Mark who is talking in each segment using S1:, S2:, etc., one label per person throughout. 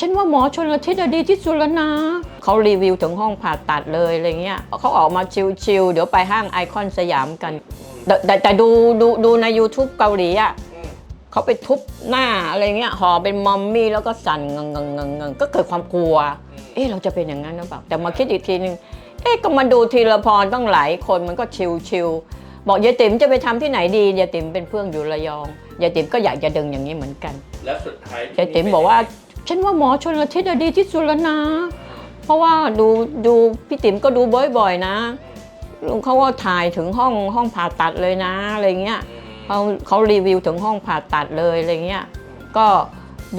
S1: ฉันว่าหมอชนละทิศอะดีที่สุดแล้วนะ เขารีวิวถึงห้องผ่าตัดเลยอะไรเงี้ยเขาออกมาชิลๆเดี๋ยวไปห้างไอคอนสยามกัน แต่แต่แต่ดูดูดูใน YouTube เกาหลีอะ
S2: อืม
S1: เขาไปทุบหน้าอะไรเงี้ยห่อเป็นมัมมี่แล้วก็สั่นงังงังงังงังก็เกิดความกลัว เอ๊ะเราจะเป็นอย่างนั้นหรือเปล่าแต่มาคิดอีกทีนึงเอ๊ะก็มาดูทีละพรต้องหลายคนมันก็ชิวชิวๆบอกยายติ๋มจะไปทำที่ไหนดียายติ๋มเป็นเพื่อนอยู่ระยองยายติ๋มก็อยากจะดึงอย่างนี้เหมือนกัน
S2: แล้วสุดท้าย
S1: ยายติ๋มบอกว่า ฉันว่าหมอชนละทิศอะดีที่สุดแล้วนะ เพราะว่าดูดูพี่ติ๋มก็ดูบ่อยๆนะเขาว่าถ่ายถึงห้องห้องผ่าตัดเลยนะอะไรเงี้ย
S2: อืม
S1: เขาเขารีวิวถึงห้องผ่าตัดเลยอะไรเงี้ยก็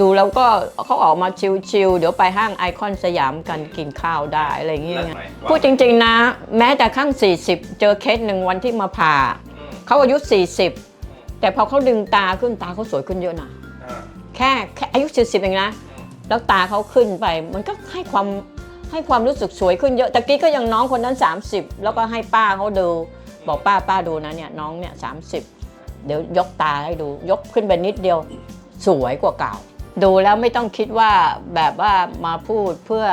S1: ดูแล้วก็เขาออกมาชิลๆเดี๋ยวไปห้างไอคอนสยามกันกินข้าวได้อะไรเงี้ย
S2: นั่นหมายความ
S1: พูดจริงๆนะ แม้แต่ข้าง 40 เจอเคสหนึ่งวันที่มาผ่า
S2: อืม
S1: เขาอายุ 40 แต่พอเขาดึงตาขึ้นตาเขาสวยขึ้นเยอะนะ
S2: อ่า
S1: แค่แค่อายุ 40 เองนะ แล้วตาเขาขึ้นไป มันก็ให้ความให้ความรู้สึกสวยขึ้นเยอะตะกี้ก็ยังน้องคนนั้น 30 แล้วก็ให้ป้าเขาดู บอกป้าป้าดูนะเนี่ยน้องเนี่ยสาเดี๋ยวยกตาให้ดูยกขึ้นไปนิดเดียวสวยกว่าเก่า ดูแล้วไม่ต้องคิดว่าแบบว่ามาพูดเพื่อ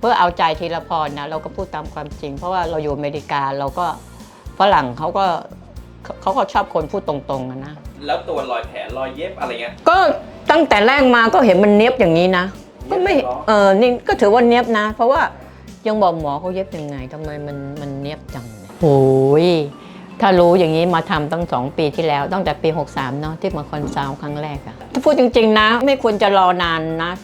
S1: เพื่อเอาใจทีละพรนะเราก็พูดตามความจริง เพราะว่าเราอยู่อเมริกาเราก็ฝรั่งเขาก็เขาเขาก็ชอบคนพูดตรงๆอะนะ
S2: แล้วตัวรอยแผลรอยเย็บอะไรเงี้ย
S1: ก็ตั้งแต่แรกมาก็เห็นมันเนี้ยบอย่างนี้นะ ก็ไม่
S2: เนี๊ยบเหรอ
S1: เออนี่ก็ถือว่าเนี้ยบนะ เพราะว่ายังบอกหมอเขาเย็บยังไงทำไมมันมันเนี้ยบจังเนี่ยโอ้ยถ้ารู้อย่างนี้มาทำตั้งสองปีที่แล้วตั้งแต่ปี 63 เนาะที่มาคอนซัลท์ครั้งแรกอะถ้าพูดจริง ๆ นะ ไม่ควรจะรอนานนะ